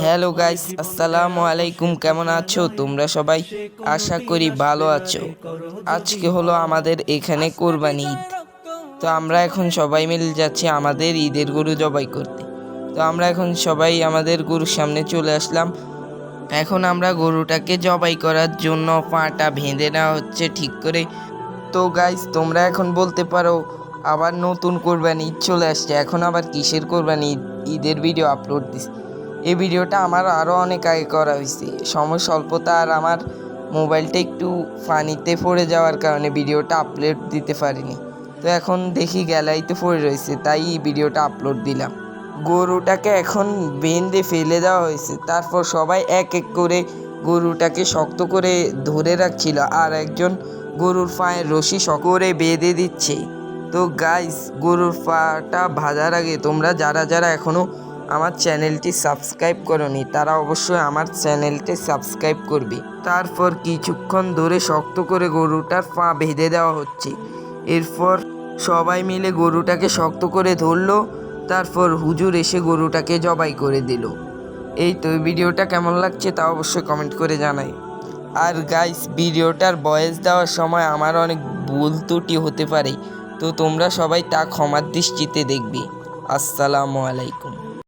Hello guys আসসালামু আলাইকুম কেমন আছো? তোমরা সবাই আশা করি ভালো আছো। আজকে হলো আমাদের এখানে কোরবানি ঈদ। তো আমরা এখন সবাই মিলে যাচ্ছি আমাদের ঈদের গরু জবাই করতে। তো আমরা এখন সবাই আমাদের গরুর সামনে চলে আসলাম। এখন আমরা গরুটাকে জবাই করার জন্য পাটা বেঁধে নেওয়া হচ্ছে ঠিক করে। তো গাইস তোমরা এখন বলতে পারো, আবার নতুন কোরবানি ঈদ চলে আসছে। এখন আবার কিসের কোরবানি? ঈদ ঈদের ভিডিও আপলোড দিস। এই ভিডিওটা আমার আরও অনেক আগে করা হয়েছে। সময় স্বল্পতা আর আমার মোবাইলটা একটু পানিতে পড়ে যাওয়ার কারণে ভিডিওটা আপলোড দিতে পারিনি। তো এখন দেখি গ্যালারিতে পড়ে রয়েছে, তাই এই ভিডিওটা আপলোড দিলাম। গরুটাকে এখন বেঁধে ফেলে দেওয়া হয়েছে, তারপর সবাই এক এক করে গরুটাকে শক্ত করে ধরে রাখছিল আর একজন গরুর পায়ের রশি করে বেঁধে দিচ্ছে। তো গাইস গরুর পাটা ভাজার আগে তোমরা যারা যারা এখনও আমার চ্যানেলটি সাবস্ক্রাইব করনি, তারা অবশ্যই আমার চ্যানেলটি সাবস্ক্রাইব করবে। তারপর কিছুক্ষণ ধরে শক্ত করে গরুটার পা বেঁধে দেওয়া হচ্ছে। এরপর সবাই মিলে গরুটাকে শক্ত করে ধরলো, তারপর হুজুর এসে গরুটাকে জবাই করে দিল। এই তো ভিডিওটা কেমন লাগছে তা অবশ্যই কমেন্ট করে জানাই। আর গাইস ভিডিওটার বয়েস দেওয়ার সময় আমার অনেক ভুল ত্রুটি হতে পারে, তো তোমরা সবাই তা ক্ষমার দৃষ্টিতে দেখবে। আসসালামু আলাইকুম।